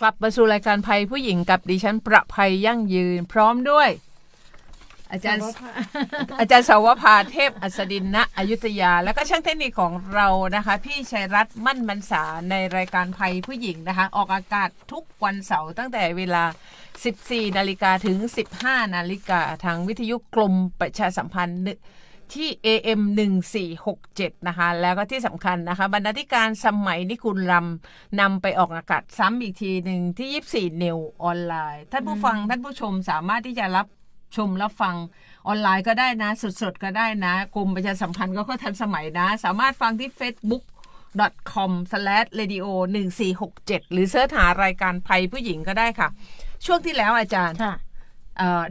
กลับมาสู่รายการภัยผู้หญิงกับดิฉันประภัยยั่งยืน พร้อมด้วย อาจารย์อาจารย์สาวภาเทพอัสดินณอยุธยา แล้วก็ช่างเทคนิคของเรานะคะ พี่ชัยรัตน์มั่นมันษาในรายการภัยผู้หญิงนะคะ ออกอากาศทุกวันเสาร์ตั้งแต่เวลา 14 นาฬิกาถึง 15 นาฬิกาทางวิทยุกรมประชาสัมพันธ์ ที่ AM 1467นะคะ แล้วก็ที่สำคัญนะคะ บรรณาธิการสมัยนิคุณรำนำไปออกอากาศซ้ำอีกทีหนึ่งที่ 24 นิวออนไลน์ ท่านผู้ฟังท่านผู้ชมสามารถที่จะรับชมรับฟังออนไลน์ก็ได้นะ สดๆ ก็ได้นะ กรมประชาสัมพันธ์ก็ก็ทันสมัยนะ สามารถฟังที่ facebook com radio 1467 หรือเสิร์ชหารายการภัยผู้หญิงก็ได้ค่ะ ช่วงที่แล้วอาจารย์ค่ะเอ่อ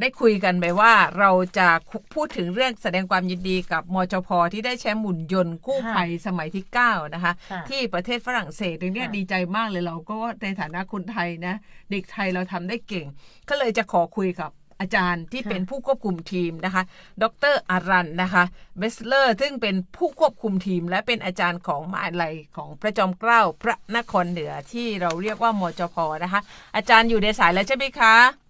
ได้คุยกันไปว่าเราจะพูดถึงเรื่องแสดงความยินดีกับมจพที่ได้แชมป์หมุนยนต์กู้ภัยสมัยที่ 9 นะคะค่ะที่ประเทศฝรั่งเศสตรงเนี้ยค่ะดีใจมากเลยเราก็ในฐานะคนไทยนะ เด็กไทยเราทำได้เก่ง ก็เลยจะขอคุยกับอาจารย์ที่เป็นผู้ควบคุมทีมนะคะ ดรอารันนะคะเบสเลอร์ซึ่งเป็นผู้ควบคุมทีม และเป็นอาจารย์ของมหาลัยของพระจอมเกล้าพระนครเหนือที่เราเรียกว่ามจพนะคะ อาจารย์อยู่ในสายแล้วใช่ไหมคะ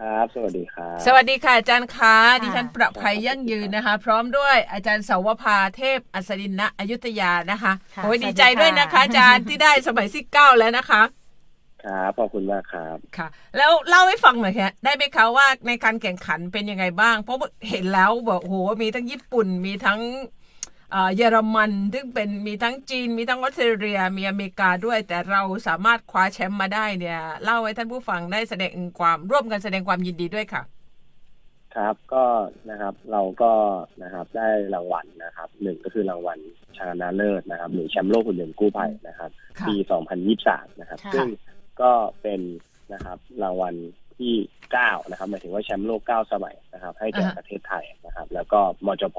ครับ สวัสดีครับ สวัสดีค่ะอาจารย์คะค่ะดิฉันประภัยยั่งยืนนะคะ พร้อมด้วยอาจารย์สาวภาเทพอัศดินณอยุธยานะคะค่ะโอ้ยสวัสดีดีใจด้วยนะคะค่ะอาจารย์ที่ได้สมัยที่เก้าแล้วนะคะ ครับขอบคุณมากครับค่ะ แล้วเล่าให้ฟังหน่อยค่ะได้ไหมคะว่าในการแข่งขันเป็นยังไงบ้าง เพราะว่าเห็นแล้วบอกโอ้โหมีทั้งญี่ปุ่นมีทั้ง เอ่อเยอรมันซึ่งเป็นมีทั้งจีนมีทั้งออสเตรเลียมีอเมริกาด้วย แต่เราสามารถคว้าแชมป์มาได้เนี่ยเล่าให้ท่านผู้ฟังได้แสดงความร่วมกันแสดงความยินดีด้วยค่ะ ครับก็นะครับเราก็นะครับได้รางวัลนะครับหนึ่งก็คือรางวัลชนะเลิศนะครับหรือแชมป์โลกหุ่นยนต์กู้ภัยนะครับค่ะปี2023นะครับค่ะซึ่งก็เป็นนะครับรางวัลที่9นะครับหมายถึงว่าแชมป์โลก9สมัยนะครับ ให้แก่อ่าฮะประเทศไทยนะครับ แล้วก็มจพ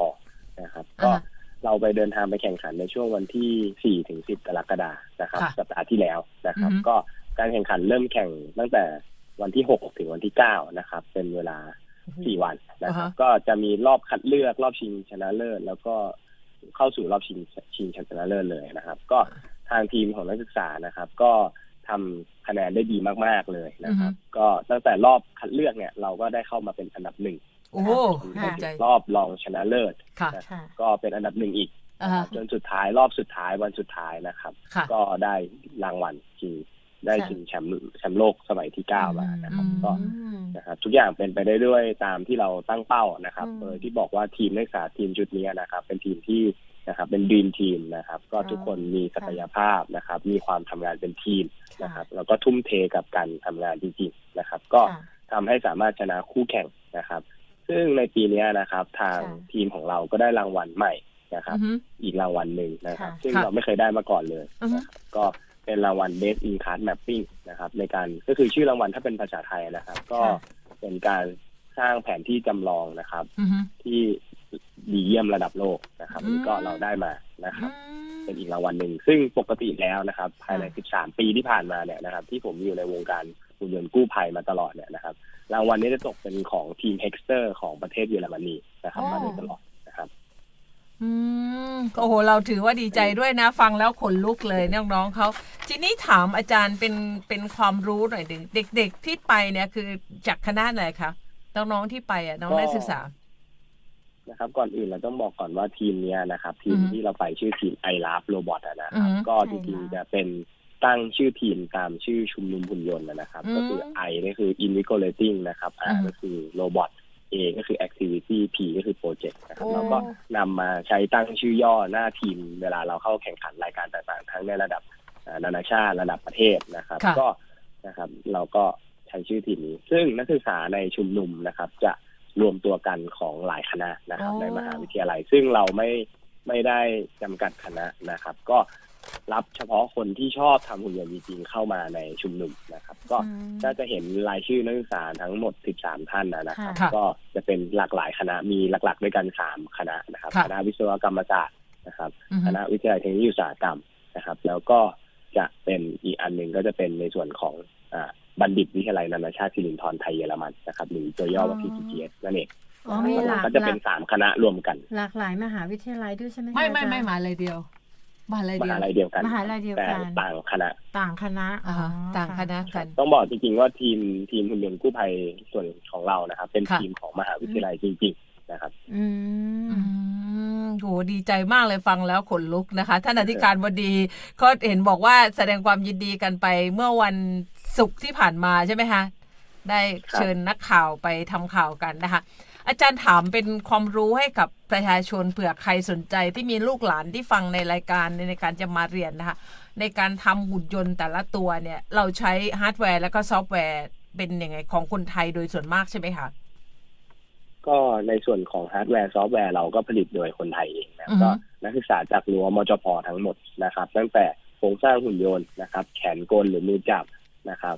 นะครับ ก็อ่าฮะ เราไปเดินทางไปแข่งขันในช่วงวันที่ 4 ถึง 10 กรกฎาคมนะครับ ค่ะสัปดาห์ที่แล้วนะครับ อือฮึ ก็การแข่งขันเริ่มแข่งตั้งแต่วันที่ 6 ถึงวันที่ 9 นะครับ เป็นเวลาสี่วันนะครับ อ่าฮะ ก็จะมีรอบคัดเลือกรอบชิงชนะเลิศแล้วก็เข้าสู่รอบชิงชิงชนะเลิศเลยนะครับ ก็ทางทีมของนักศึกษานะครับ ก็ทำคะแนนได้ดีมาก ๆเลยนะครับ ก็ตั้งแต่รอบคัดเลือกเนี่ย เราก็ได้เข้ามาเป็นอันดับหนึ่ง โอ้โหค่ะดีใจรอบรองชนะเลิศค่ะค่ะ ก็เป็นอันดับหนึ่งอีกอ่าฮะจนสุดท้ายรอบสุดท้ายวันสุดท้ายนะครับค่ะก็ได้รางวัลชิงได้ค่ะชิงแชมป์แชมป์โลกสมัยที่เก้ามานะครับอืมก็อืมนะครับ ทุกอย่างเป็นไปได้ด้วยตามที่เราตั้งเป้านะครับอืมโดยที่บอกว่าทีมนักศึกษาทีมชุดนี้นะครับ เป็นทีมที่นะครับ เป็นดีมทีมนะครับ ก็อ๋อทุกคนมีศักยภาพนะครับ มีความทำงานเป็นทีมนะครับค่ะแล้วก็ทุ่มเทกับการทำงานจริงๆนะครับ ก็ค่ะทำให้สามารถชนะคู่แข่งนะครับ ซึ่งในปีนี้นะครับ ทางค่ะทีมของเราก็ได้รางวัลใหม่นะครับอือฮึอีกรางวัลหนึ่งนะครับค่ะซึ่งค่ะเราไม่เคยได้มาก่อนเลยอือฮึนะครับก็เป็นรางวัล Best in Class Mapping นะครับ ในการก็คือชื่อรางวัลถ้าเป็นภาษาไทยนะครับ ก็ค่ะเป็นการสร้างแผนที่จำลองนะครับอือฮึที่ดีเยี่ยมระดับโลกนะครับอืมนี่ก็เราได้มานะครับอืมเป็นอีกรางวัลหนึ่งซึ่งปกติแล้วนะครับ ภายในค่ะ13 ปีที่ผ่านมาเนี่ยนะครับ ที่ผมอยู่ในวงการ หุ่นยนต์กู้ภัยมาตลอดเนี่ยนะครับรางวัลนี้จะตกเป็นของทีมเฮกสเตอร์ของประเทศเยอรมนีนะครับมาโดยตลอดนะครับ อืมโอ้โห เราถือว่าดีใจด้วยนะ ฟังแล้วขนลุกเลยน้องๆเขาทีนี้ถามอาจารย์เป็นเป็นความรู้หน่อยหนึ่งเด็ก ๆที่ไปเนี่ยคือจากคณะไหนคะน้องๆที่ไปอะน้องก็นักศึกษานะครับก่อนอื่นเราต้องบอกก่อนว่าทีมเนี้ยนะครับ ทีมอือฮึที่เราไปชื่อทีมไอราฟโรบอทนะครับอือฮึก็จริงๆจะเป็น ตั้งชื่อทีมตามชื่อชุมนุมหุ่นยนต์นะครับอืมก็คือ I ก็คือ invigorating นะครับอื R อฮึก็คือ robot A ก็คือ activity P ก็คือ project นะครับโอ้เราก็นำมาใช้ตั้งชื่อย่อหน้าทีม เวลาเราเข้าแข่งขันรายการต่างๆ ทั้งในระดับอ่านานาชาติระดับประเทศนะครับค่ะก็นะครับ เราก็ใช้ชื่อทีมนี้ ซึ่งนักศึกษาในชุมนุมนะครับ จะรวมตัวกันของหลายคณะนะครับอ๋อในมหาวิทยาลัย ซึ่งเราไม่ไม่ได้จำกัดคณะนะครับ ก็ รับเฉพาะคนที่ชอบทำหุ่นยนต์จริงๆเข้ามาในชุมนุมนะครับ ก็อืมก็จะเห็นรายชื่อนักศึกษาทั้งหมด 13 ท่านนะนะครับ ค่ะก็จะเป็นหลากหลายคณะมีหลักๆ ด้วยกัน3คณะนะครับค่ะ คณะวิศวกรรมศาสตร์นะครับ อือฮึคณะวิทยาลัยเทคโนโลยีอุตสาหกรรมนะครับ แล้วก็จะเป็นอีกอันหนึ่งก็จะเป็นในส่วนของอ่าบัณฑิตวิทยาลัยนานาชาติสิรินธรไทยเยอรมันนะครับหรือตัวย่อว่าอ๋อ PTTS นั่นเองอ๋อมีหลากก็จะเป็นหลากสามคณะรวมกัน หลากหลายมหาวิทยาลัยด้วยใช่ไหมคะไม่ไม่อาจารย์ ไม่มาเลยเดียว มหาลัยมเดียวหาลัยเดียวกันมหาลัยเดียวแต่กันต่างคณะ ต่างคณะอ่าฮะต่างคณะกัน ต้องบอกจริงๆว่าทีมทีมหุ่นยนต์กู้ภัยส่วนของเรานะครับ เป็นค่ะทีมของมหาวิทยาลัยจริง ๆ นะครับอืมอืมโหดีใจมากเลยฟังแล้วขนลุกนะคะ ท่านอธิการบดีก็เห็นบอกว่าแสดงความยินดีกันไปเมื่อวันศุกร์ที่ผ่านมาใช่ไหมคะได้ครับเชิญนักข่าวไปทำข่าวกันนะคะ อาจารย์ถามเป็นความรู้ให้กับประชาชนเผื่อใครสนใจที่มีลูกหลานที่ฟังในรายการในการจะมาเรียนนะคะในการทำหุ่นยนต์แต่ละตัวเนี่ย เราใช้ฮาร์ดแวร์แล้วก็ซอฟต์แวร์เป็นยังไงของคนไทยโดยส่วนมากใช่ไหมคะก็ในส่วนของฮาร์ดแวร์ซอฟต์แวร์เราก็ผลิตโดยคนไทยเองนะอือฮึก็นักศึกษาจากรั้วมจพทั้งหมดนะครับ ตั้งแต่โครงสร้างหุ่นยนต์นะครับ แขนกลหรือมือจับนะครับ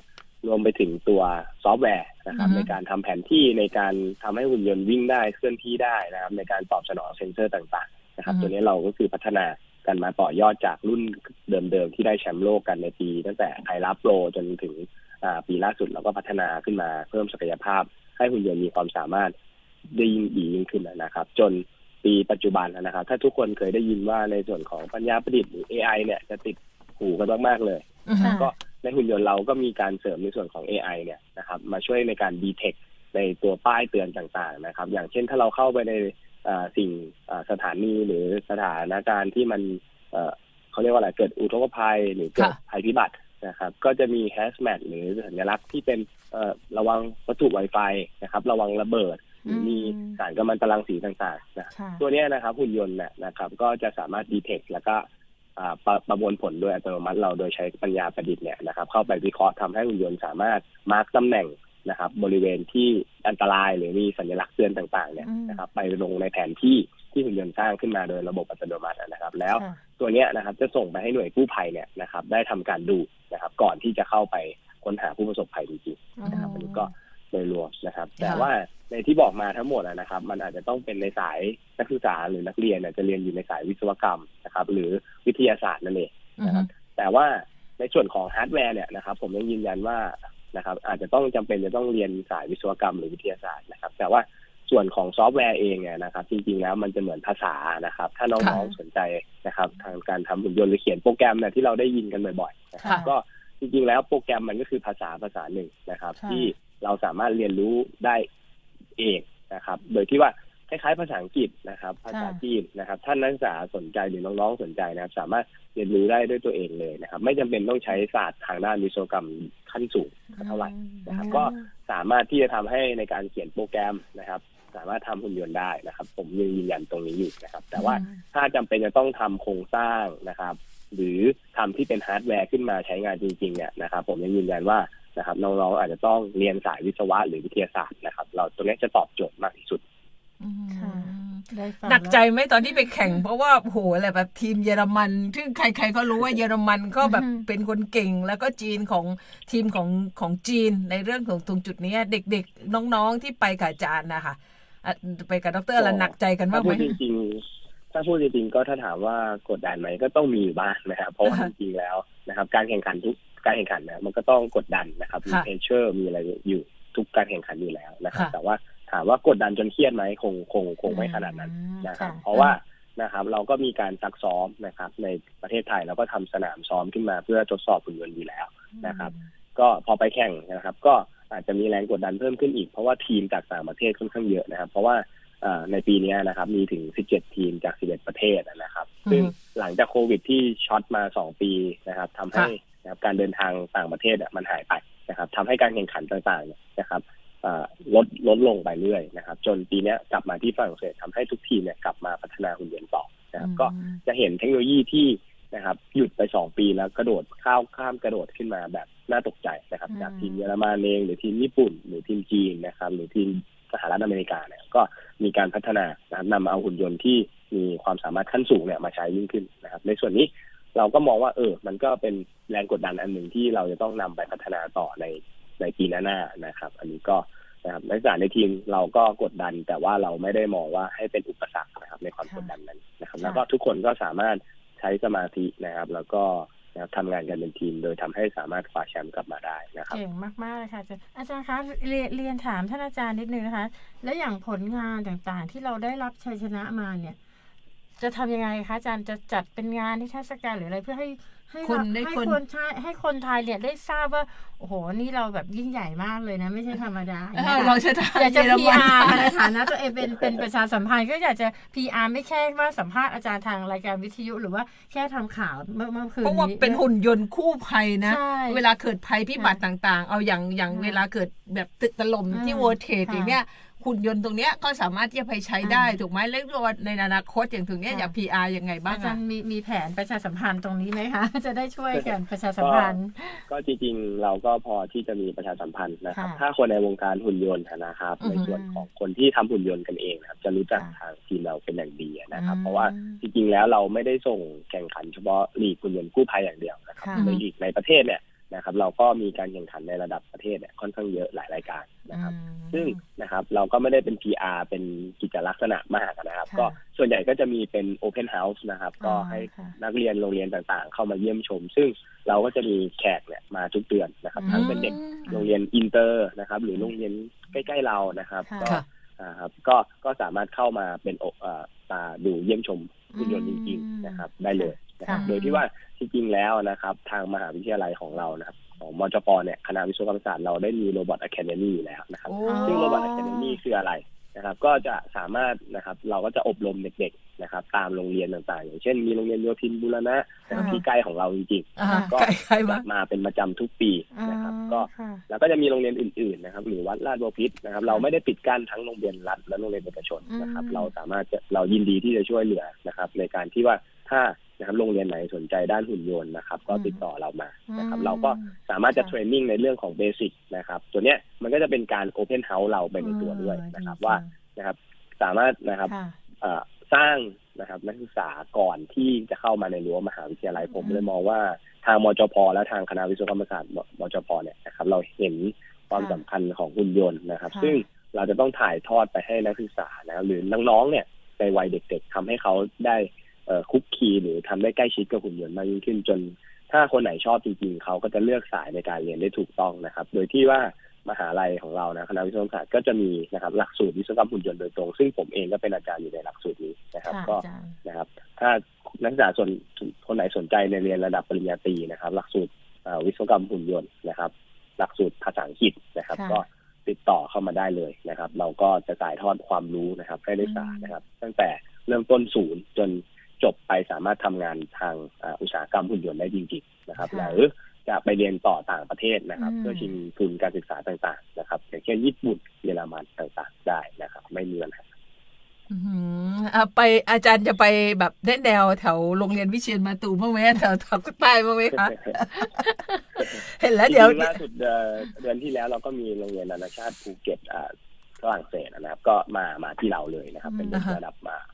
รวมไปถึงตัวซอฟต์แวร์นะครับ ในการทำแผนที่ในการทำให้หุ่นยนต์วิ่งได้เคลื่อนที่ได้นะครับ ในการตอบสนองเซ็นเซอร์ต่างๆ นะครับ ตัวนี้เราก็คือพัฒนากันมาต่อยอดจากรุ่นเดิมๆ ที่ได้แชมป์โลกกันในปี ตั้งแต่ไอรับโปรจนถึงอ่าปีล่าสุดเราก็พัฒนาขึ้นมาเพิ่มศักยภาพ ให้หุ่นยนต์มีความสามารถได้ยิ่งดียิ่งขึ้นนะครับ จนปีปัจจุบันนะครับ ถ้าทุกคนเคยได้ยินว่าในส่วนของปัญญาประดิษฐ์หรือ AI เนี่ยจะติดหูกันมากๆเลยอือฮึค่ะ ก็ในหุ่นยนต์เราก็มีการเสริมในส่วนของ AI เนี่ยนะครับมาช่วยในการดีเทคในตัวป้ายเตือนต่างๆนะครับ อย่างเช่นถ้าเราเข้าไปในอ่าสิ่งอ่าสถานีหรือสถานการณ์ที่มันเอ่อเขาเรียกว่าอะไรเกิดอุทกภัยหรือเกิดค่ะภัยพิบัตินะครับ ก็จะมีแฮชแมทหรือสัญลักษณ์ที่เป็นเอ่อระวังวัตถุไวไฟนะครับ ระวังระเบิดหรือมีสารกัมมันตรังสีต่างๆนะค่ะตัวเนี้ยนะครับหุ่นยนต์เนี่ยนะครับ ก็จะสามารถดีเทคแล้วก็อ่า ประประมวลผลโดยอัตโนมัติเราโดยใช้ปัญญาประดิษฐ์เนี่ยนะครับ เข้าไปวิเคราะห์ทำให้หุ่นยนต์สามารถมาร์กตำแหน่งนะครับ บริเวณที่อันตรายหรือมีสัญลักษณ์เตือนต่างๆเนี่ยอืมนะครับ ไปลงในแผนที่ที่หุ่นยนต์สร้างขึ้นมาโดยระบบอัตโนมัตินะครับ แล้วค่ะตัวเนี้ยนะครับจะส่งไปให้หน่วยกู้ภัยเนี่ยนะครับ ได้ทำการดูนะครับ ก่อนที่จะเข้าไปค้นหาผู้ประสบภัยจริงๆนะครับอันนี้ก็ โดยรวมนะครับ แต่ว่าในที่บอกมาทั้งหมดอะนะครับ มันอาจจะต้องเป็นในสายนักศึกษาหรือนักเรียนเนี่ยจะเรียนอยู่ในสายวิศวกรรมนะครับ หรือวิทยาศาสตร์นั่นเองอือฮึแต่ว่าในส่วนของฮาร์ดแวร์เนี่ยนะครับ ผมยังยืนยันว่านะครับ อาจจะต้องจำเป็นจะต้องเรียนสายวิศวกรรมหรือวิทยาศาสตร์นะครับ แต่ว่าส่วนของซอฟต์แวร์เองเนี่ยนะครับจริงๆแล้วมันจะเหมือนภาษานะครับ ถ้าน้องค่ะๆสนใจนะครับ ทางการทำหุ่นยนต์หรือเขียนโปรแกรมเนี่ยที่เราได้ยินกันบ่อยๆนะครับค่ะก็จริงๆแล้วโปรแกรมมันก็คือภาษาภาษาหนึ่งนะครับค่ะที่ เราสามารถเรียนรู้ได้เองนะครับ โดยที่ว่าคล้ายๆภาษาอังกฤษนะครับ ภาษาจีนนะครับ ท่านนักศึกษาสนใจหรือน้องๆสนใจนะครับ สามารถเรียนรู้ได้ด้วยตัวเองเลยนะครับ ไม่จำเป็นต้องใช้ศาสตร์ทางด้านวิศวกรรมขั้นสูงเท่าไหร่นะครับ ก็สามารถที่จะทำให้ในการเขียนโปรแกรมนะครับ สามารถทำหุ่นยนต์ได้นะครับ ผมยังยืนยันตรงนี้อยู่นะครับ แต่ว่าถ้าจำเป็นจะต้องทำโครงสร้างนะครับ หรือทำที่เป็นฮาร์ดแวร์ขึ้นมาใช้งานจริงๆเนี่ยนะครับ ผมยังยืนยันว่า นะครับน้องๆอาจจะต้องเรียนสายวิศวะหรือวิทยาศาสตร์นะครับ เราตรงนี้จะตอบโจทย์มากที่สุดอืมค่ะได้ฟังหนักใจแล้วไหมตอนที่ไปแข่ง เพราะว่าโหอะไรแบบทีมเยอรมันซึ่งใครๆก็รู้ว่าเยอรมันก็แบบอือฮึเป็นคนเก่ง แล้วก็จีนของทีมของของจีนในเรื่องของตรงจุดเนี้ยเด็กๆ น้องๆที่ไปกับอาจารย์นะคะอะไปกับดรแล้วหนักใจกันถ้าบ้างไหพูมดจริงๆถ้าพูดจริงๆก็ถ้าถามว่ากดดันไหมก็ต้องมีอยู่บ้างนะครับเพราะว่าอ่าจริงๆแล้วนะครับ การแข่งขันทุก การแข่งขันเนี่ยมันก็ต้องกดดันนะครับมีค่ะเพเชอร์มีอะไรอยู่ทุกการแข่งขันอยู่แล้วนะครับค่ะแต่ว่าถามว่ากดดันจนเครียดไหมคงคงคงไม่ขนาดนั้นอืมนะครับค่ะเพราะว่านะครับเราก็มีการซักซ้อมนะครับ ในประเทศไทยเราก็ทำสนามซ้อมขึ้นมาเพื่อทดสอบหุ่นยนต์อยู่แล้วนะครับ ก็พอไปแข่งนะครับ ก็อาจจะมีแรงกดดันเพิ่มขึ้นอีก เพราะว่าทีมจากต่างประเทศค่อนข้างเยอะนะครับ เพราะว่าเอ่อในปีนี้นะครับ มีถึง 17 ทีมจาก 11 ประเทศนะครับ ซึ่งหลังจากโควิดที่ช็อตมา 2 ปีนะครับทำให้ นะครับการเดินทางต่างประเทศอะมันหายไปนะครับทำให้การแข่งขันต่างๆเนี่ยนะครับเอ่อลดลดลงไปเรื่อยนะครับ จนปีเนี้ยกลับมาที่ฝรั่งเศสทำให้ทุกทีมเนี่ยกลับมาพัฒนาหุ่นยนต์ต่อนะครับ ก็จะเห็นเทคโนโลยีที่นะครับ หยุดไปสองปีแล้วกระโดดข้าวข้ามกระโดดขึ้นมาแบบน่าตกใจนะครับอืมจากทีมเยอรมันเองหรือทีมญี่ปุ่น หรือทีมจีนนะครับ หรือทีมสหรัฐอเมริกาเนี่ยก็มีการพัฒนานะครับนำเอาหุ่นยนต์ที่มีความสามารถขั้นสูงเนี่ยมาใช้ยิ่งขึ้นนะครับ ในส่วนนี้ เราก็มองว่าเออ มันก็เป็นแรงกดดันอันหนึ่งที่เราจะต้องนำไปพัฒนาต่อในในปีหน้าๆนะครับ อันนี้ก็นะครับนักศึกษาในทีมเราก็กดดัน แต่ว่าเราไม่ได้มองว่าให้เป็นอุปสรรคนะครับ ในความกดดันนั้นนะครับ แล้วก็ทุกคนก็สามารถใช้สมาธินะครับ แล้วก็นะครับทำงานกันเป็นทีม โดยทำให้สามารถคว้าแชมป์กลับมาได้นะครับเก่งมากๆเลยค่ะอาจารย์อาจารย์คะเรียนเรียนถามท่านอาจารย์นิดนึงนะคะ แล้วอย่างผลงานต่างๆ ที่เราได้รับชัยชนะมาเนี่ย จะทำยังไงคะอาจารย์จะจัดเป็นงานนิทรรศการหรืออะไรเพื่อให้ให้คนเราได้ให้คนคนใช่ให้คนไทยเนี่ยได้ทราบว่าโอ้โหนี่เราแบบยิ่งใหญ่มากเลยนะ ไม่ใช่ธรรมดาเออเราจะทำอยากจะเยอรมัน PR ในฐานะตัวเองเป็นเป็นประชาสัมพันธ์ก็อยากจะ PR ไม่แค่ว่าสัมภาษณ์อาจารย์ทางรายการวิทยุหรือว่าแค่ทำข่าวเมื่อเมื่อคืนเพราะว่านี้เป็นหุ่นยนต์คู่ภัยนะใช่เวลาเกิดภัยพิบัติต่างๆ เอาอย่างอย่างค่ะเวลาเกิดแบบตึกถล่มอืมที่โวเทสค่ะอย่างเนี้ย หุ่นยนต์ตรงเนี้ยก็สามารถที่จะไปใช้ได้อ่าถูกไหมเล็กว่าในอนาคตอย่างตรงเนี้ยค่ะอยาก PR ยังไงบ้างอาจารอะย์มีมีแผนประชาสัมพันธ์ตรงนี้ไหมคะ จะได้ช่วยกันประชาสัมพันธ์ ก็จริงๆ เราก็พอที่จะมีประชาสัมพันธ์นะครับค่ะถ้าคนในวงการหุ่นยนต์นะครับอือฮึในส่วนของคนที่ทำหุ่นยนต์กันเองนะครับ จะรู้จักค่ะทางทีมเราเป็นอย่างดีนะครับอืมเพราะว่าจริงๆแล้วเราไม่ได้ส่งแข่งขันเฉพาะลีกหุ่นยนต์กู้ภัยอย่างเดียวนะครับค่ะในลีกในประเทศเนี่ย นะครับ เราก็มีการแข่งขันในระดับประเทศเนี่ยค่อนข้างเยอะหลายรายการนะครับอืมซึ่งนะครับเราก็ไม่ได้เป็น PR เป็นกิจลักษณะมากนะครับค่ะก็ส่วนใหญ่ก็จะมีเป็น Open House นะครับอ๋อก็ให้ค่ะนักเรียนโรงเรียนต่างๆ เข้ามาเยี่ยมชม ซึ่งเราก็จะมีแขกเนี่ยมาทุกเดือนนะครับอืมทั้งเป็นเด็กโรงเรียนอินเตอร์นะครับ หรือโรงเรียนใกล้ๆเรานะครับค่ะก็ค่ะอ่าครับก็ก็สามารถเข้ามาเป็นโอเอ่อมาดูเยี่ยมชมหุ่นยนต์จริงๆนะครับ ได้เลย นะครับค่ะโดยที่ว่าจริงๆแล้วนะครับ ทางมหาวิทยาลัยของเรานะครับของมจปเนี่ยคณะวิศวกรรมศาสตร์เราได้มีโรบอทอะคาเดมี่อยู่แล้วนะครับโอ้ซึ่งโรบอทอะคาเดมี่คืออะไรนะครับ ก็จะสามารถนะครับ เราก็จะอบรมเด็กๆนะครับ ตามโรงเรียนต่างๆ อย่างเช่นมีโรงเรียนโยธินบุรณะนะครับอ่าที่ใกล้ของเราจริงอ่าก็ใครใครๆมาจะมาเป็นประจำทุกปีนะครับ ก็ค่ะแล้วก็จะมีโรงเรียนอื่นๆนะครับหรือวัดราชบพิตรนะครับ เราไม่ได้ปิดกั้นทั้งโรงเรียนรัฐและโรงเรียนเอกชนนะครับอืมเราสามารถจะเรายินดีที่จะช่วยเหลือนะครับ ในการที่ว่าถ้า นะครับโรงเรียนไหนสนใจด้านหุ่นยนต์นะครับ ก็ติดต่อเรามานะครับ เราก็สามารถจะเทรนนิ่งในเรื่องของเบสิกนะครับ ตัวเนี้ยมันก็จะเป็นการโอเพนเฮาส์เราไปในตัวด้วยนะครับ ว่านะครับ สามารถนะครับค่ะเอ่อสร้างนะครับนักศึกษาก่อนที่จะเข้ามาในรั้วมหาวิทยาลัยอืมผมเลยมองว่าทางมจพ และทางคณะวิศวกรรมศาสตร์มมจพเนี่ยนะครับ เราเห็นความสำคัญของหุ่นยนต์นะครับค่ะซึ่งเราจะต้องถ่ายทอดไปให้นักศึกษานะครับหรือน้องๆเนี่ยในวัยเด็ก ๆทำให้เขาได้เอ่อ คุกคีหรือทำได้ใกล้ชิดกับหุ่นยนต์มากยิ่งขึ้นจน ถ้าคนไหนชอบจริงๆเขาก็จะเลือกสายในการเรียนได้ถูกต้องนะครับ โดยที่ว่ามหาลัยของเรานะคณะวิศวกรรมศาสตร์ก็จะมีนะครับหลักสูตรวิศวกรรมหุ่นยนต์โดยตรง ซึ่งผมเองก็เป็นอาจารย์อยู่ในหลักสูตรนี้นะครับค่ะก็อาจารย์นะครับ ถ้านักศึกษาส่วนคนไหนสนใจในเรียนระดับปริญญาตรีนะครับ หลักสูตรเอ่อวิศวกรรมหุ่นยนต์นะครับ หลักสูตรภาษาอังกฤษนะครับค่ะก็ติดต่อเข้ามาได้เลยนะครับ เราก็จะถ่ายทอดความรู้นะครับ ให้นักศึกษานะครับ ตั้งแต่เริ่มต้นศูนย์จนจบไปสามารถทำงานทางอ่าอุตสาหกรรมหุ่นยนต์ได้จริงๆนะครับค่ะหรือจะไปเรียนต่อต่างประเทศนะครับอืมเพื่อชิงทุนการศึกษาต่างๆ นะครับอย่างเช่นญี่ปุ่นเยอรมันต่างๆ ได้นะครับ ไม่มีปัญหาอื้อหืออะไปอาจารย์จะไปแบบแน่แนวแถวโรงเรียนวิเชียนมาตูมบ้างไหมแถวแถวใต้บ้างไหมคะเห็นแล้วเดี๋ยวจริงๆล่าสุดเอ่อเดือนที่แล้วเราก็มีโรงเรียนนานาชาติภูเก็ตอ่าฝรั่งเศสนะครับ ก็มามาที่เราเลยนะครับ เป็นเด็กอ่าฮะระดับมาเอ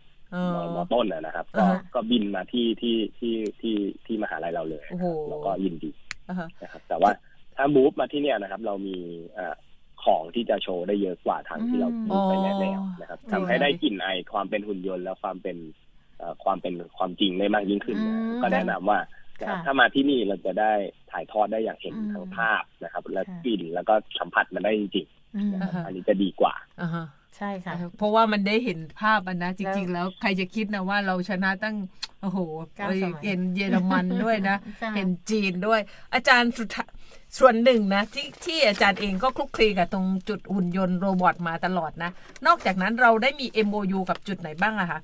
มอมต้นนะนะครับ ก็อ่าฮะก็บินมาที่ที่ที่ที่ที่มหาลัยเราเลยโอ้โหเราก็ยินดีอ่าฮะนะครับ แต่ว่าถ้ามูฟมาที่เนี่ยนะครับ เรามีอ่าของที่จะโชว์ได้เยอะกว่าทางที่เราอืมมูฟไปแนวๆนะครับอ๋อทำให้ได้กลิ่นไอความเป็นหุ่นยนต์และความเป็นเอ่อความเป็นความจริงได้มากยิ่งขึ้นนะอืมก็แนะนำว่านะครับค่ะถ้ามาที่นี่เราจะได้ถ่ายทอดได้อย่างเห็นอืมทั้งภาพนะครับ และค่ะกลิ่นแล้วก็สัมผัสมันได้จริงอืมๆนะครับอ่าฮะอันนี้จะดีกว่าอ่าฮะ ใช่ค่ะ เพราะว่ามันได้เห็นภาพมันนะจริงๆแล้วแล้วใครจะคิดนะว่าเราชนะตั้งโอ้โหเก้าสมัยเห็นเยอรมันด้วยนะใช่เห็นจีนด้วย อาจารย์สุดท้ายส่วนหนึ่งนะที่ที่อาจารย์เองก็คลุกคลีกับตรงจุดหุ่นยนต์โรบอทมาตลอดนะ นอกจากนั้นเราได้มี MOU กับจุดไหนบ้างอะคะ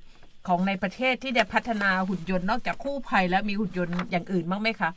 ของในประเทศที่ได้พัฒนาหุ่นยนต์นอกจากคู่ภัยแล้วมีหุ่นยนต์อย่างอื่นบ้างไหมคะ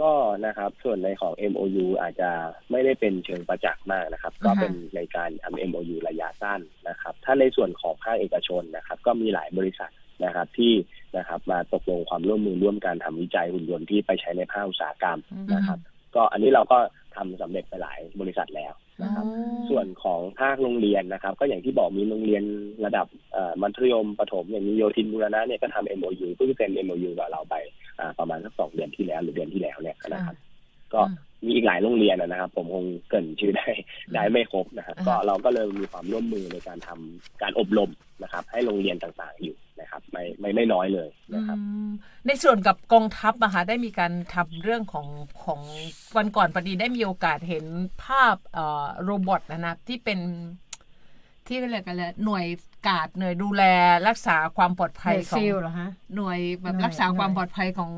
ก็นะครับส่วนในของ MOU อาจจะไม่ได้เป็นเชิงประจักษ์มากนะครับ ก็เป็นในการทำ MOU ระยะสั้นนะครับ ถ้าในส่วนของภาคเอกชนนะครับ ก็มีหลายบริษัทนะครับที่นะครับมาตกลงความร่วมมือร่วมการทำวิจัยหุ่นยนต์ที่ไปใช้ในภาคอุตสาหกรรมนะครับ ก็อันนี้เราก็ทำสำเร็จไปหลายบริษัทแล้ว นะครับ ส่วนของภาคโรงเรียนนะครับ ก็อย่างที่บอกมีโรงเรียนระดับเอ่อมัธยมประถมอย่างมีโยธินบูรณะเนี่ยก็ทำ MOU เพิ่งเซ็น MOU กับเราไปอ่าประมาณสักสองเดือนที่แล้วหรือเดือนที่แล้วเนี่ยนะครับก็อืมมีอีกหลายโรงเรียนนะครับ ผมคงเกรินชื่อได้ได้ไม่ครบนะครับอ่าฮะก็เราก็เลยมีความร่วมมือในการทำการอบรมนะครับ ให้โรงเรียนต่างๆอยู่ นะครับไม่ไม่ไม่น้อยเลยนะครับอืมในส่วนกับกองทัพอะคะได้มีการทำเรื่องของของวันก่อนพอดีได้มีโอกาสเห็นภาพเอ่อโรบอทนะนะที่เป็นที่เรียกกันแล้วหน่วยกาดหน่วยดูแลรักษาความปลอดภัยเดของซิลเหรอฮะหน่วยแบบหน่วยรักษาความหน่วยปลอดภัยของ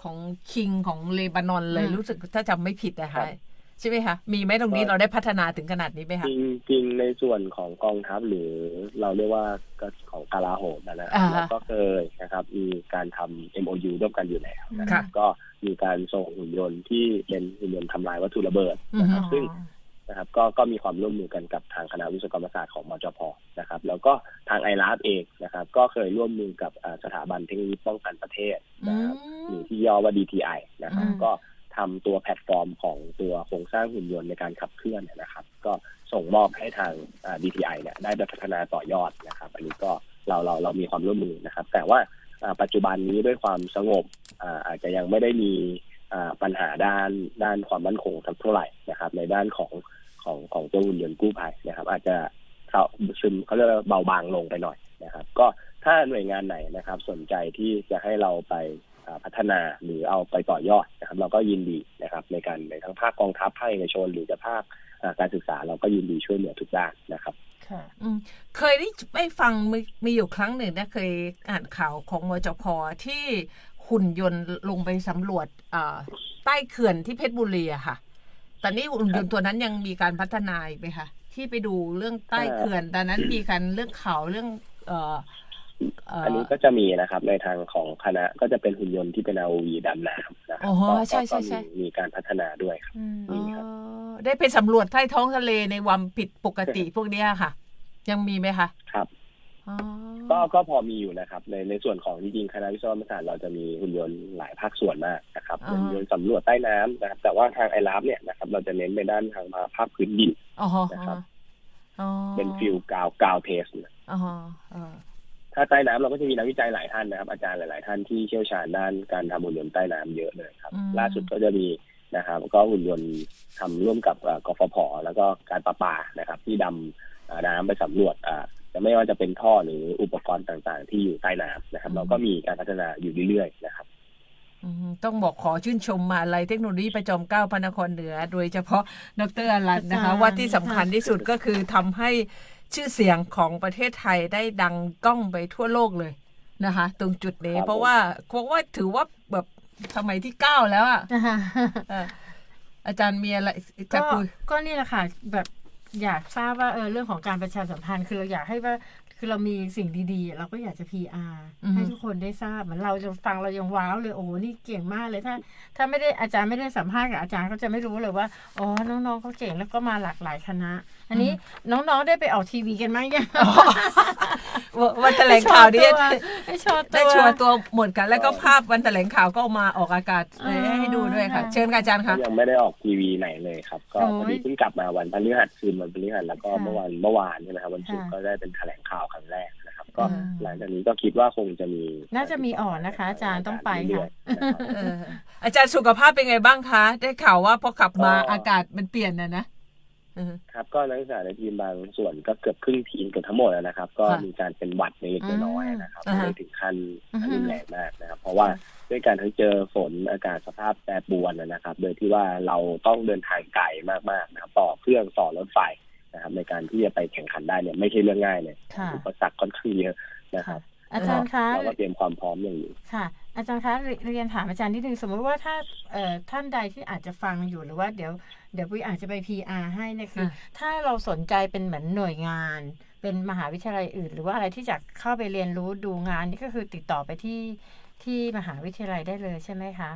ของคิงของเลบานอนเลยอืมรู้สึกถ้าจำไม่ผิดนะครัคะบ ใช่ไหมคะมีไหมตรงนี้ก็เราได้พัฒนาถึงขนาดนี้ไหมจคะริงจริงในส่วนของกองทัพหรือเราเรียกว่าก็ของกาลาโหมนะนะคอ่ารับฮะเราก็เคยนะครับ มีการทำ MOU ร่วมกันอยู่แล้วนะคค่ะรับก็มีการส่งหุ่นยนต์ที่เป็นหุ่นยนต์ทำลายวัตถุระเบิดอือนะคฮึรับ ซึ่งนะครับก็ก็มีความร่วมมือกันกับทางคณะวิศวกรรมศาสตร์ของมจพนะครับ แล้วก็ทางไอราฟเองนะครับ ก็เคยร่วมมือกับอ่าสถาบันเทคโนโลยีป้องกันประเทศอืนะครับมหรือที่ย่อว่า DTI นะครับอืมก็ ทำตัวแพลตฟอร์มของตัวโครงสร้างหุ่นยนต์ในการขับเคลื่อนนะครับ ก็ส่งมอบให้ทาง DTI เนี่ยได้ไปพัฒนาต่อยอดนะครับ อันนี้ก็เราเราเรามีความร่วมมือนะครับ แต่ว่าปัจจุบันนี้ด้วยความสงบอาจจะยังไม่ได้มีปัญหาด้านด้านความมั่นคงสักเท่าไหร่นะครับ ในด้านของของของตัวหุ่นยนต์กู้ภัยนะครับ อาจจะเขาซึมเขาเรียกว่าเบาบางลงไปหน่อยนะครับ ก็ถ้าหน่วยงานไหนนะครับ สนใจที่จะให้เราไป พัฒนาหรือเอาไปต่อยอดนะครับ เราก็ยินดีนะครับ ในการในทั้งภาคกองทัพภาคเอกชนหรือจะภาคอ่าการศึกษาเราก็ยินดีช่วยเหลือทุกด้านนะครับค่ะอืมเคยได้ไปฟังมีมีอยู่ครั้งหนึ่งนะเคยอ่านข่าวของมจพที่หุ่นยนต์ลงไปสำรวจอ่าใต้เขื่อนที่เพชรบุรีอะค่ะ ตอนนี้หุ่นยนต์ตัวนั้นยังมีการพัฒนาอีกไหมคะที่ไปดูเรื่องใต้เขื่อนตอนนั้นมีการเรื่องข่าวเรื่อง เอ่อเอันนี้ก็จะมีนะครับ ในทางของคณะก็จะเป็นหุ่นยนต์ที่เป็น ROV ดำน้ำนะครัอ๋อก็ใช่ใช่ก็ใช่มีมีการพัฒนาด้วยครับอืมอ๋อมีครับได้ไปสำรวจใต้ท้องทะเลในวันผิดปกติพวกเนี้ยค่ะ ยังมีไหมคะครับอ๋อก็ก็พอมีอยู่นะครับ ในในส่วนของจริงๆคณะวิศวกรรมศาสตร์เราจะมีหุ่นยนต์หลายภาคส่วนมากนะครับหุ่นยนต์สำรวจใต้น้ำนะครับ แต่ว่าทางไอราฟเนี่ยนะครับ เราจะเน้นไปด้านทางภาคพื้นดินอ๋อนะครับอ๋อเป็นฟิลกาวกาวเทสอ๋ออ๋อ ถ้าใต้น้ำเราก็จะมีนักวิจัยหลายท่านนะครับ อาจารย์หลาย ๆ ท่านที่เชี่ยวชาญด้านการทำหุ่นยนต์ใต้น้ำเยอะเลยครับ ล่าสุดก็จะมีนะครับ ก็หุ่นยนต์ทำร่วมกับเอ่อกฟผแล้วก็การประปานะครับ ที่ดำอ่าน้ำไปสำรวจอ่าจะไม่ว่าจะเป็นท่อหรืออุปกรณ์ต่าง ๆ ที่อยู่ใต้น้ำนะครับ เราก็มีการพัฒนาอยู่เรื่อย ๆ นะครับอืมต้องบอกขอชื่นชมมหาลัยเทคโนโลยีประจอมเกล้าพระนครเหนือ โดยเฉพาะดรอรันนะคะ ว่าที่สำคัญที่สุดก็คือทำให้ ชื่อเสียงของประเทศไทยได้ดังก้องไปทั่วโลกเลยนะคะ ตรงจุดนี้ครับเพราะว่าเพราะว่าถือว่าแบบสมัยที่เก้าแล้วอะนะคะเอออาจารย์มีอะไรก็จะคุยก็นี่แหละค่ะแบบอยากทราบว่าเออเรื่องของการประชาสัมพันธ์คือเราอยากให้ว่าคือเรามีสิ่งดีๆ เราก็อยากจะ PR อือฮึให้ทุกคนได้ทราบเหมือนเราจะฟังเรายังว้าวเลยโอ้โหนี่เก่งมากเลยถ้า ถ้าไม่ได้อาจารย์ไม่ได้สัมภาษณ์กับอาจารย์ก็จะไม่รู้เลยว่าอ๋อน้องๆเขาเก่งแล้วก็มาหลากหลายคณะ อันนี้น้องๆได้ไปออกทีวีกันมั้งยัง วันแถลงข่าวนี้ให้โชว์ตัวได้ชัวร์ตัวหมดกัน แล้วก็ภาพวันแถลงข่าวก็เอามาออกอากาศเลยให้ดูด้วยค่ะอ่าเชิญค่ะอาจารย์ค่ะยังไม่ได้ออกทีวีไหนเลยครับ ก็โอ้ยพอดีเพิ่งกลับมาวันพฤหัสคืนวันพฤหัสแล้วก็ค่ะเมื่อวานเมื่อวานใช่ไหมครับวันศุกร์ค่ะก็ได้เป็นแถลงข่าวครั้งแรกนะครับ ก็อืมหลังจากนี้ก็คิดว่าคงจะมี น่าจะมีอ่อนนะคะ อาจารย์ต้องไปค่ะเรื่อยๆนะครับเอออาจารย์สุขภาพเป็นไงบ้างคะ ได้ข่าวว่าพอกลับมาก็อากาศมันเปลี่ยนนะนะเออ ครับก็นักศึกษาในทีมบางส่วนก็เกือบครึ่งทีมเกือบทั้งหมดนะครับ ก็ค่ะมีการเป็นหวัดในเล็กๆน้อยๆนะครับอ่าฮะไม่ถึงขั้นอือฮึรุนแรงมากนะครับ เพราะว่าด้วยการทั้งเจอฝนอากาศสภาพแปรปรวนนะครับ โดยที่ว่าเราต้องเดินทางไกลมากๆนะครับ ต่อเครื่องต่อรถไฟนะครับในการที่จะไปแข่งขันได้เนี่ยไม่ใช่เรื่องง่ายเลยค่ะอุปสรรคค่อนข้างเยอะนะครับอาจารย์คะเราก็เตรียมความพร้อมอย่างอยู่ค่ะ อาจารย์คะเรีเรียนถามอาจารย์นิดนึงสมมติว่าถ้าเอ่อท่านใดที่อาจจะฟังอยู่หรือว่าเดี๋ยวเดี๋ยวปุ้ยอาจจะไป PR ให้เนี่ยคือค่ะถ้าเราสนใจเป็นเหมือนหน่วยงาน เป็นมหาวิทยาลัยอื่น หรือว่าอะไรที่จะเข้าไปเรียนรู้ดูงานนี่ก็คือติดต่อไปที่ที่มหาวิทยาลัยได้เลยใช่ไหมคะ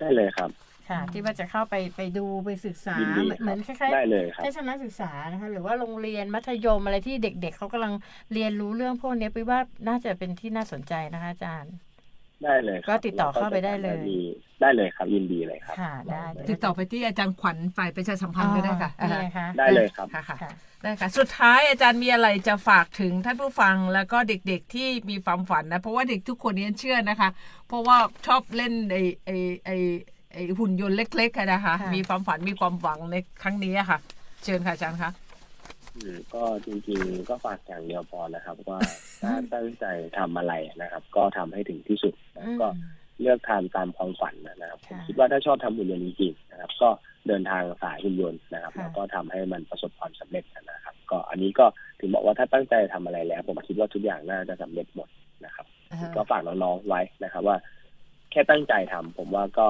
ได้เลยครับค่ะที่ว่าจะเข้าไปไปดูไปศึกษายินดีเหมือนครับเหมือนคล้ายได้เลยครับๆทัศนศึกษานะคะหรือว่าโรงเรียนมัธยมอะไรที่เด็ก ๆเขากำลังเรียนรู้เรื่องพวกนี้ปุ้ยว่าน่าจะเป็นที่น่าสนใจนะคะอาจารย์ ได้เลยครับก็ติดต่อเข้าไปได้เลยราก็จะมีได้เลยครับยินดีเลยครับค่ะได้ติดต่อไปที่อาจารย์ขวัญฝ่ายประชาสัมพันธ์ก็ได้ค่ะอ๋อนี่ไงคะได้เลยครับค่ะค่ะค่ะได้ค่ะ สุดท้ายอาจารย์มีอะไรจะฝากถึงท่านผู้ฟังแล้วก็เด็กๆที่มีความฝันนะ เพราะว่าเด็กทุกคนนี้เชื่อนะคะ เพราะว่าชอบเล่นไอไอไอไอหุ่นยนต์เล็กๆอะนะคะค่ะมีความฝันมีความหวังในครั้งนี้อะค่ะ เชิญค่ะอาจารย์คะอืม ก็จริงๆก็ฝากอย่างเดียวพอนะครับ ว่าถ้าตั้งใจทำอะไรนะครับ ก็ทำให้ถึงที่สุดนะอืมก็เลือกทำตามความฝันนะครับผมค่ะคิดว่าถ้าชอบทำหุ่นยนต์จริงๆนะครับ ก็เดินทางสายหุ่นยนต์นะครับค่ะแล้วก็ทำให้มันประสบความสำเร็จนะครับ ก็อันนี้นี้ก็ถึงบอกว่าถ้าตั้งใจทำอะไรแล้ว ผมคิดว่าทุกอย่างน่าจะสำเร็จหมดนะครับ ก็ฝากน้องๆไว้นะครับ ว่า แค่ตั้งใจทำผมว่าก็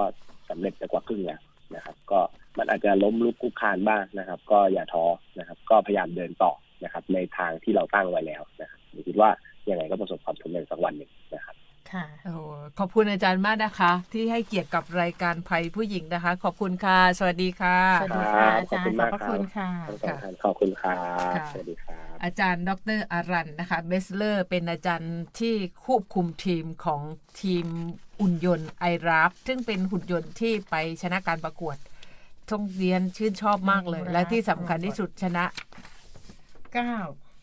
สำเร็จไปกว่าครึ่งแล้วนะครับ ก็ มันอาจจะล้มลุกคลุกคลานบ้างนะครับ ก็อย่าท้อนะครับ ก็พยายามเดินต่อนะครับ ในทางที่เราตั้งไว้แล้วนะครับผมคิดว่ายังไงก็ประสบความสำเร็จสักวันหนึ่งนะครับค่ะโอ้ขอบคุณอาจารย์มากนะคะ ที่ให้เกียรติกับรายการภัยผู้หญิงนะคะ ขอบคุณค่ะ สวัสดีค่ะ สวัสดีค่ะครับอาจารย์ขอบคุณขอบมากพระครับคุณค่ะทั้งสองท่านขอบคุณครับค่ะ สวัสดีครับอาจารย์ดรอารันนะคะเบสเลอร์เป็นอาจารย์ที่ควบคุมทีมของทีมหุ่นยนต์ไอราฟซึ่งเป็นหุ่นยนต์ที่ไปชนะการประกวด ทงเรียนชื่นชอบมากเลยอืมและที่สำคัญที่สุดชนะเก้า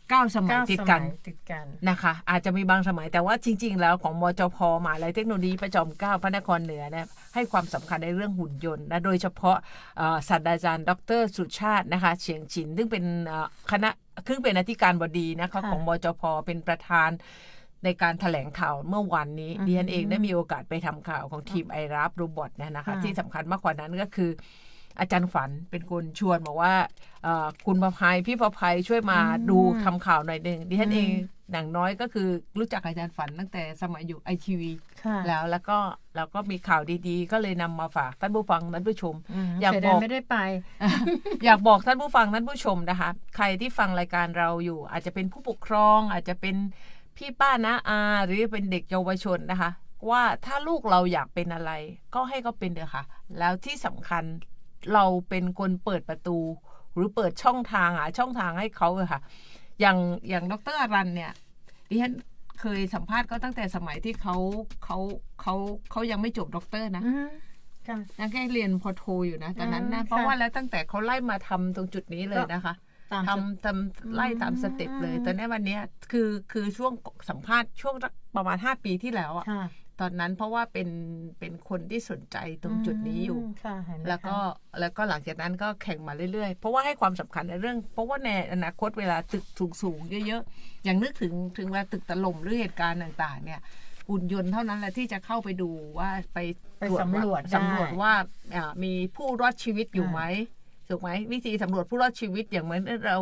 9สมัยเก้าติดสกัมันยติดกัน นะคะ อาจจะมีบางสมัยแต่ว่าจริง ๆ แล้วของมจพมหาลัยเทคโนโลยีประจอมเกล้าพระนครเหนือเนี่ยให้ความสำคัญในเรื่องหุ่นยนต์นะโดยเฉพาะเอ่อศาสตราจารย์ ดร สุชาตินะคะเฉียงฉิน ซึ่งเป็นเอ่อคณะซึ่งเป็นอธิการบดีนะคะค่ะ ของมจพเป็นประธานในการถแถลงข่าวเมื่อวันนี้อือฮึดิฉันเองได้มีโอกาสไปทำข่าวของทีมไอรับโรบอทเนี่ยนะคะค่ะที่สำคัญมากกว่านั้นก็คือ อาจารย์ฝันเป็นคนชวนบอกว่าเอ่อคุณประภัยพี่ประภัยช่วยมาอืมดูทำข่าวหน่อยหนึ่งดิฉันอืมเองอย่างน้อยก็คือรู้จักอาจารย์ฝันตั้งแต่สมัยอยู่ไอทีวีค่ะแล้วแล้วก็แล้วก็มีข่าวดีๆ ก็เลยนำมาฝากท่านผู้ฟังท่านผู้ชมมอยากเสีบดอกไม่ได้ไป อยากบอกท่านผู้ฟังท่านผู้ชมนะคะ ใครที่ฟังรายการเราอยู่ อาจจะเป็นผู้ปกครอง อาจจะเป็นพี่ป้านาอาหรือเป็นเด็กเยาวชนนะคะ ว่าถ้าลูกเราอยากเป็นอะไร ก็ให้เขาเป็นเถอะค่ะ แล้วที่สำคัญ เราเป็นคนเปิดประตู หรือเปิดช่องทางหาช่องทางให้เขาเลยค่ะ อย่างอย่างดรอรันเนี่ยดิฉันเคยสัมภาษณ์ก็ตั้งแต่สมัยที่เขาเขาเขาเขายังไม่จบด็อกเตอร์นะอืมค่ะนักแค่เรียนพอโทอยู่นะตอนนั้นนะอืมเพราะค่ะว่าแล้วตั้งแต่เขาไล่มาทำตรงจุดนี้เลยนะคะตามทำทำไล่ตามสเต็ปเลยอืมตอนนี้วันเนี้ยคือคือช่วงสัมภาษณ์ช่วงสักประมาณ5ปีที่แล้วอะค่ะ ตอนนั้นเพราะว่าเป็นเป็นคนที่สนใจตรงจุดนี้อยู่มค่ะเห็นไหมแล้วก็คะแล้วก็หลังจากนั้นก็แข่งมาเรื่อยๆ เพราะว่าให้ความสำคัญในเรื่อง เพราะว่าในอนาคตเวลาตึกสูงๆเยอะๆ อย่างนึกถึงถึงเวลาตึกถล่มหรือเหตุการณ์ต่างๆ เนี่ยหุ่นยนต์เท่านั้นแหละที่จะเข้าไปดูว่าไปไปตรวจสำรวจสำรวจได้ว่าอ่ามีผู้รอดชีวิตอยู่อ่าไหมถูกไหมวิธีสำรวจผู้รอดชีวิตอย่างเหมือนเรา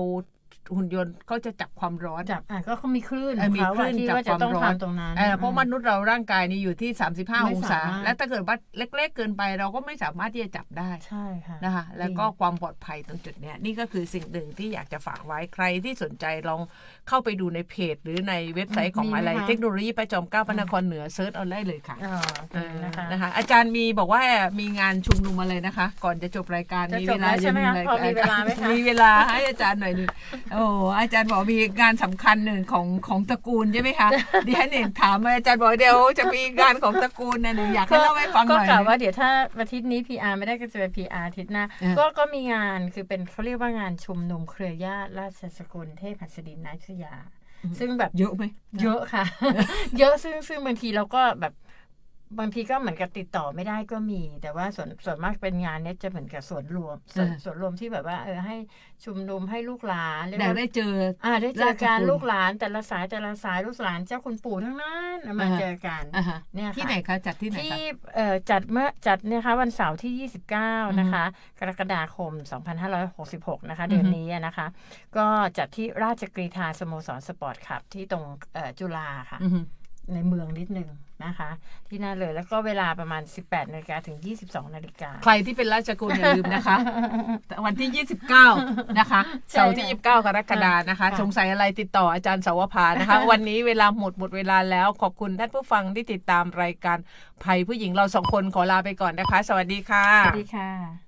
หุ่นยนต์เขาจะจับความร้อนจับอะก็เขามีคลื่นเออมีของคลื่เขาอะนที่จับว่าจะต้องความร้อนทำตรงนั้นเออเพราะมนุษย์เราร่างกายนี่อยู่ที่ 35ไม่องศาสามารถและถ้าเกิดว่าเล็ก ๆ เกินไปเราก็ไม่สามารถที่จะจับได้ใช่ค่ะนะคะ แล้วก็จริงความปลอดภัยตรงจุดเนี้ยนี่ก็คือสิ่งหนึ่งที่อยากจะฝากไว้ใครที่สนใจลองเข้าไปดูในเพจ หรือในเว็บไซต์ของมีไหมอะไรคะเทคโนโลยีประจอมเกล้าพระนครเหนือเซิร์ชเอาได้เลยค่ะอ๋อเออนะคะนะคะ อาจารย์มีบอกว่ามีงานชุมนุมอะไรนะคะ ก่อนจะจบรายการจะมีจเวบลาแล้วใช่ไหมคะจะพอมีเวลาไหมคะมีเวลาให้อาจารย์หน่อยหนึงโอ้อาจารย์บอกมีงานสำคัญหนึ่งของของตระกูลใช่ไหมคะดิฉันเองถามอาจารย์บอกเดี๋ยวจะมีงานของตระกูลนะหนูอยากให้เล่าให้ฟังหก็น่อยกล่าวว่าเดี๋ยวถ้าอาทิตย์นี้ PR ไม่ได้ก็จะเป็น PR อาทิตย์หน้าเออก็ก็มีงานคือเป็นเขาเรียกว่างานชุมนุมเครือญาติราชสกุลเทพหัสดินนายุทธยา ซึ่งแบบเยอะไหมเยอะค่ะ เยอะซึ่งซึ่งบางทีเราก็แบบ บางทีก็เหมือนกับติดต่อไม่ได้ก็มี แต่ว่าส่วนส่วนมากเป็นงานเนี้ยจะเหมือนกับส่วนรวมส่วนเออส่วนรวมที่แบบว่า เออให้ชุมนุมให้ลูกหลานเรียกอยากว่าได้เจอ อ่าได้เจอการราชสกุลลูกหลานแต่ละสายแต่ละสายลูกหลานเจ้าคุณปู่ทั้งนั้นมาอ่าฮะเจอกันอ่าฮะเนี่ยค่ะที่ไหนคะจัดที่ไหนที่คะเอ่อจัดเมื่อจัดเนี่ยนะคะวันเสาร์ที่ 29 นะคะ กรกฎาคม 2566 นะคะ เดือนนี้อะนะคะ ก็จัดที่ราชกรีธาสโมสรสปอร์ตคลับที่ตรงเอ่อจุฬาค่ะอือฮึในเมืองนิดนึง นะคะ ที่นั่นเลยแล้วก็เวลาประมาณ 18นาฬิกาถึง 22นาฬิกา ใครที่เป็นราชกุลอย่าลืมนะคะ วันที่ 29 นะคะใช่เสาร์ที่ 29 กรกฎานะคะค่ะสงสัยอะไรติดต่ออาจารย์สาวภานะคะ วันนี้เวลาหมดหมดเวลาแล้วขอบคุณท่านผู้ฟังที่ติดตามรายการภัยผู้หญิงเราสองคนขอลาไปก่อนนะคะ สวัสดีค่ะ สวัสดีค่ะ